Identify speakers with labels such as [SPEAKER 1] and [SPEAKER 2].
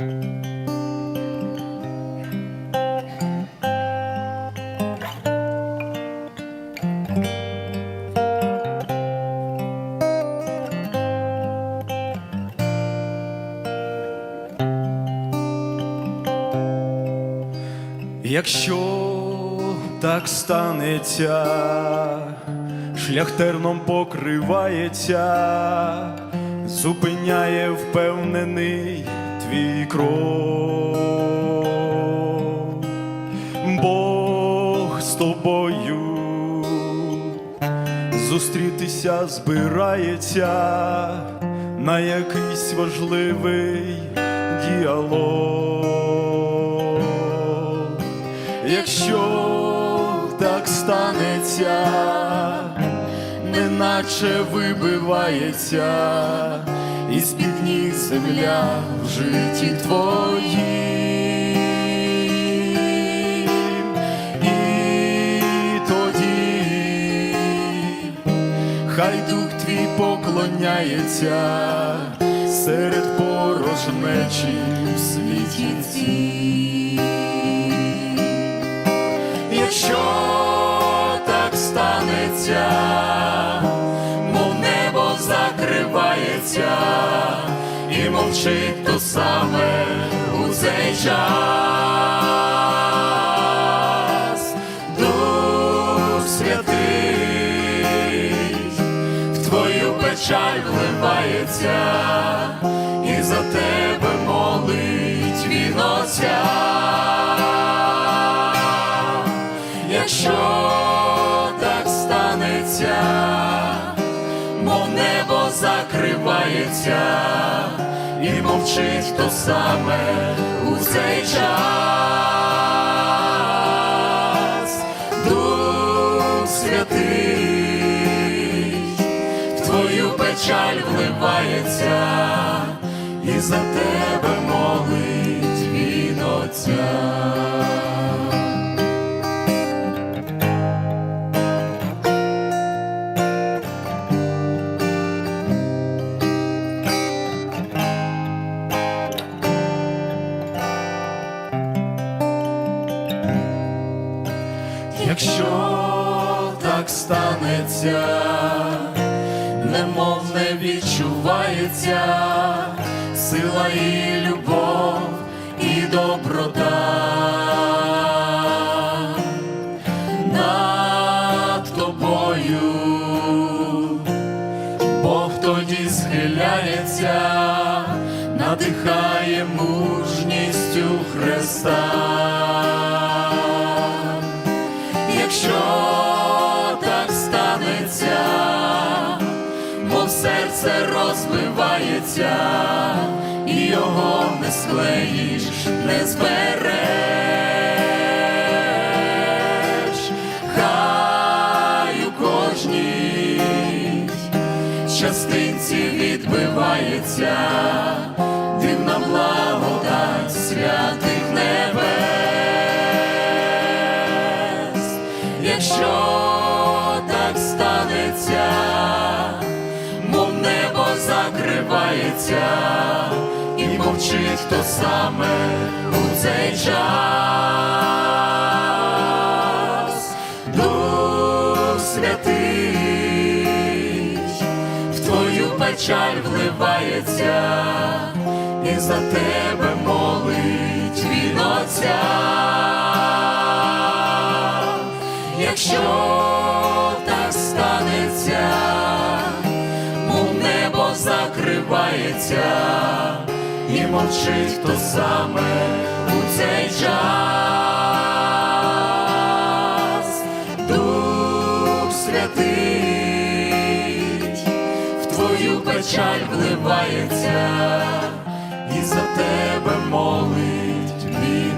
[SPEAKER 1] Якщо так станеться, шлях терном покривається, зупиняє впевнений твій. Бог з тобою зустрітися збирається на якийсь важливий діалог. Якщо так станеться, неначе вибивається із під земля в житті твоїм. І тоді хай дух твій поклоняється серед порожнечі в світі. Якщо закривається і мовчить то саме у цей час, Дух Святий в твою печаль вливається, закривається, і мовчить то саме у цей час, Дух Святий в твою печаль вливається, і за тебе Якщо так станеться, немов не відчувається сила і любов і доброта над тобою, Бог тоді схиляється, надихає мужністю Христа. Якщо так станеться, мов серце розбивається, і його не склеїш, не збереш, хай у кожній частинці відбивається дивна благодать святих небес. Якщо так станеться, мов небо закривається, і мовчить то саме у цей час, Дух Святий в твою печаль вливається, і за тебе Якщо так станеться, мов небо закривається, і мовчить то саме у цей час, Дух Святий в твою печаль вливається, і за тебе молить він.